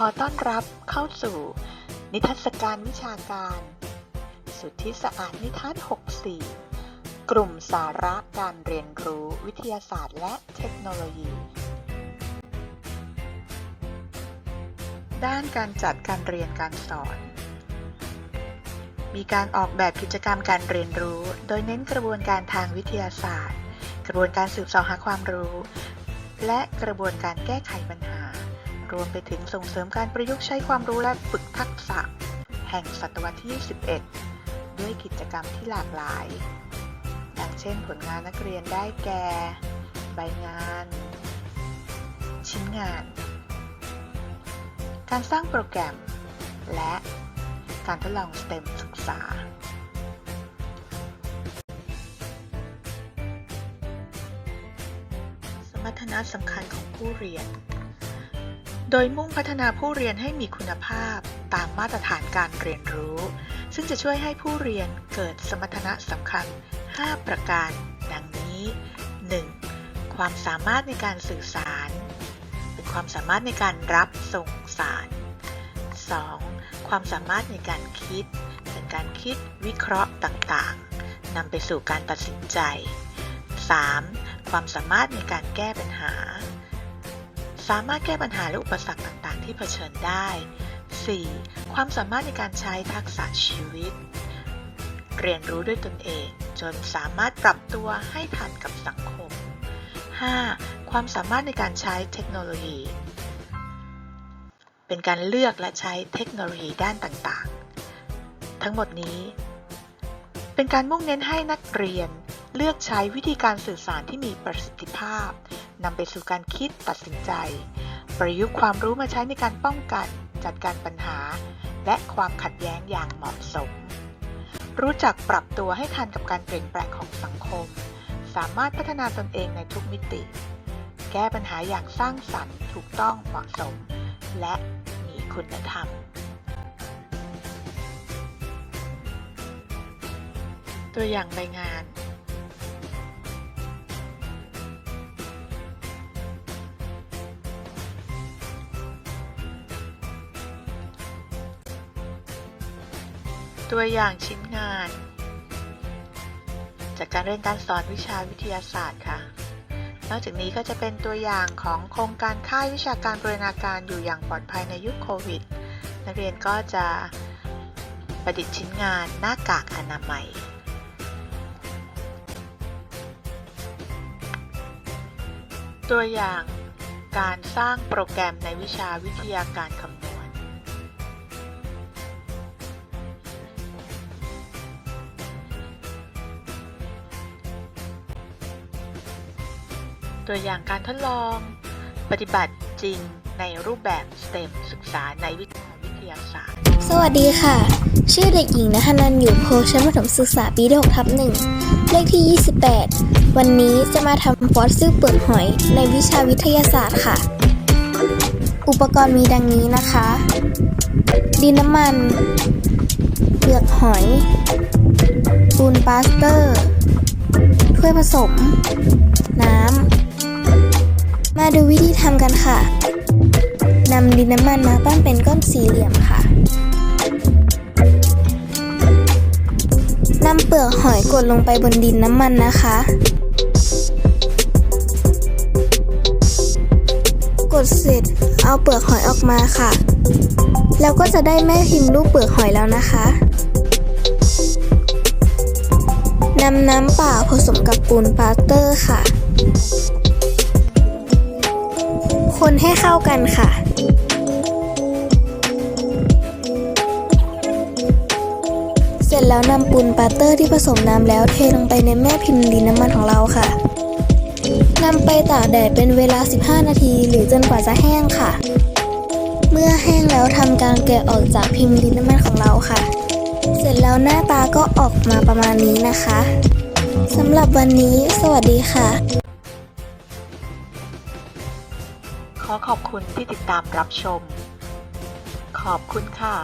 ขอต้อนรับเข้าสู่ นิทรรศการวิชาการ สุทธิสะอาดนิทาน64 กลุ่มสาระการเรียนรู้วิทยาศาสตร์และเทคโนโลยี ด้านการจัดการเรียนการสอน มีการออกแบบกิจกรรมการเรียนรู้ โดยเน้นกระบวนการทางวิทยาศาสตร์ กระบวนการสืบสาะหาความรู้ และกระบวนการแก้ไขปัญหา รวมไปถึงส่งเสริมการประยุกต์ใช้ความรู้และฝึกทักษะ แห่งศตวรรษที่ 21 ด้วยกิจกรรมที่หลากหลายดังเช่นผลงานนักเรียนได้แก่ ใบงาน ชิ้นงาน การสร้างโปรแกรม และการทดลอง STEM ศึกษาสมรรถนะสำคัญของผู้เรียน ดยมุ่งพัฒนาผู้เรียนให้มีคุณภาพตามมาตรฐานการเรียนรู้ ซึ่งจะช่วยให้ผู้เรียนเกิดสมรรถนะสำคัญ 5 ประการ ดังนี้ 1. ความสามารถในการสื่อสาร เป็นความสามารถในการรับส่งสาร 2. ความสามารถในการคิด เป็นการคิดวิเคราะห์ต่างๆนำไปสู่การตัดสินใจ 3. ความสามารถในการแก้ปัญหา สามารถแก้ปัญหาและอุปสรรคต่างๆ ที่เผชิญได้ 4. ความสามารถในการใช้ทักษะชีวิต เรียนรู้ด้วยตนเอง จนสามารถปรับตัวให้ทันกับสังคม 5. ความสามารถในการใช้เทคโนโลยี เป็นการเลือกและใช้เทคโนโลยีด้านต่างๆ ทั้งหมดนี้ เป็นการมุ่งเน้นให้นักเรียนเลือกใช้วิธีการสื่อสารที่มีประสิทธิภาพ นำไปสู่การคิดตัดสินใจ ประยุกต์ความรู้มาใช้ในการป้องกัน จัดการปัญหา และความขัดแย้งอย่างเหมาะสม รู้จักปรับตัวให้ทันกับการเปลี่ยนแปลงของสังคม สามารถพัฒนาตนเองในทุกมิติ แก้ปัญหาอย่างสร้างสรรค์ถูกต้องเหมาะสม และมีคุณธรรม ตัวอย่างใบงาน ตัวอย่างชิ้นงาน จากการเรียนการสอนวิชาวิทยาศาสตร์ค่ะ นอกจากนี้ก็จะเป็นตัวอย่างของโครงการค่ายวิชาการบริณาการอยู่อย่างปลอดภัยในยุคโควิด นักเรียนก็จะประดิษฐ์ชิ้นงานหน้ากากอนามัยตัวอย่างการสร้างโปรแกรมในวิชาวิทยาการคำ ตัวอย่างการทดลอง ปฏิบัติจริงในรูปแบบ STEM ศึกษาในวิชาวิทยาศาสตร์ สวัสดีค่ะ ชื่อเด็กหญิงนทนันอยู่โพชั้นประถมศึกษาปีที่6ทับหนึ่งเลขที่ 28 วันนี้จะมาทำฟอสซิลเปลือกหอยในวิชาวิทยาศาสตร์ค่ะ อุปกรณ์มีดังนี้นะคะ ดินน้ำมัน เปลือกหอยปูนปาสเตอร์ ถ้วยผสม น้ำ มาดูวิธีทำกันค่ะ นำดินน้ำมันมาปั้นเป็นก้อนสี่เหลี่ยมค่ะ นำเปลือกหอยกดลงไปบนดินน้ำมันนะคะ กดเสร็จเอาเปลือกหอยออกมาค่ะ แล้วก็จะได้แม่พิมพ์รูปเปลือกหอยแล้วนะคะนำน้ำเปล่าผสมกับปูนปาสเตอร์ค่ะ คนให้เข้ากันค่ะ เสร็จแล้วนำปูนปาเตอร์ที่ผสมน้ำแล้วเทลงไปในแม่พิมพ์ดินน้ำมันของเราค่ะนำไปตากแดดเป็นเวลา 15 นาที หรือจนกว่าจะแห้งค่ะ เมื่อแห้งแล้วทำการแกะออกจากพิมพ์ดินน้ำมันของเราค่ะ เสร็จแล้วหน้าตาก็ออกมาประมาณนี้นะคะสำหรับวันนี้ สวัสดีค่ะ ขอขอบคุณที่ติดตามรับชม ขอบคุณค่ะ